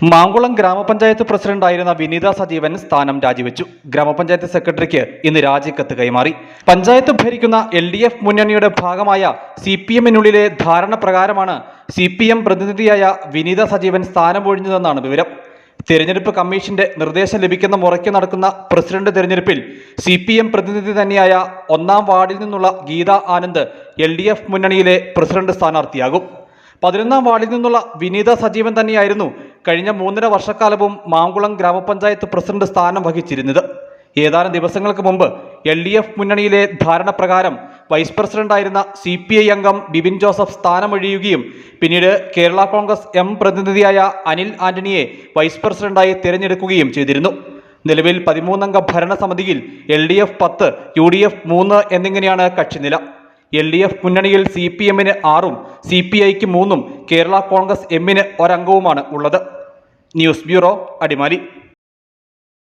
മാങ്കുളം ഗ്രാമപഞ്ചായത്ത് പ്രസിഡന്റായിരുന്ന വിനീത സജീവൻ സ്ഥാനം രാജിവെച്ചു. ഗ്രാമപഞ്ചായത്ത് സെക്രട്ടറിക്ക് ഇന്ന് രാജിക്കത്ത് കൈമാറി. പഞ്ചായത്ത് ഭരിക്കുന്ന എൽ ഡി എഫ് മുന്നണിയുടെ ഭാഗമായ സി പി എമ്മിനുള്ളിലെ ധാരണ പ്രകാരമാണ് സി പി എം പ്രതിനിധിയായ വിനീത സജീവൻ സ്ഥാനം ഒഴിഞ്ഞതെന്നാണ് വിവരം. തിരഞ്ഞെടുപ്പ് കമ്മീഷന്റെ നിർദ്ദേശം ലഭിക്കുന്ന മുറയ്ക്ക് നടക്കുന്ന പ്രസിഡന്റ് തിരഞ്ഞെടുപ്പിൽ സി പി എം പ്രതിനിധി തന്നെയായ ഒന്നാം വാർഡിൽ നിന്നുള്ള Geetha Anand L D F മുന്നണിയിലെ പ്രസിഡന്റ് സ്ഥാനാർത്ഥിയാകും. പതിനൊന്നാം വാർഡിൽ നിന്നുള്ള വിനീത സജീവൻ തന്നെയായിരുന്നു കഴിഞ്ഞ മൂന്നര വർഷക്കാലവും മാങ്കുളം ഗ്രാമപഞ്ചായത്ത് പ്രസിഡന്റ് സ്ഥാനം വഹിച്ചിരുന്നത്. ഏതാനും ദിവസങ്ങൾക്ക് മുമ്പ് എൽ ഡി എഫ് മുന്നണിയിലെ ധാരണ പ്രകാരം വൈസ് പ്രസിഡന്റായിരുന്ന സി പി ഐ അംഗം ബിബിൻ ജോസഫ് സ്ഥാനമൊഴിയുകയും പിന്നീട് കേരള കോൺഗ്രസ് എം പ്രതിനിധിയായ അനിൽ ആന്റണിയെ വൈസ് പ്രസിഡന്റായി തിരഞ്ഞെടുക്കുകയും ചെയ്തിരുന്നു. നിലവിൽ പതിമൂന്നംഗ ഭരണസമിതിയിൽ എൽ ഡി എഫ് പത്ത് യു ഡി എഫ് മൂന്ന് എന്നിങ്ങനെയാണ് കക്ഷിനില. എൽ ഡി എഫ് മുന്നണിയിൽ സി പി എമ്മിന് ആറും സി പി ഐക്ക് മൂന്നും കേരള കോൺഗ്രസ് എമ്മിന് ഒരംഗവുമാണ് ഉള്ളത്. News bureau Adimali.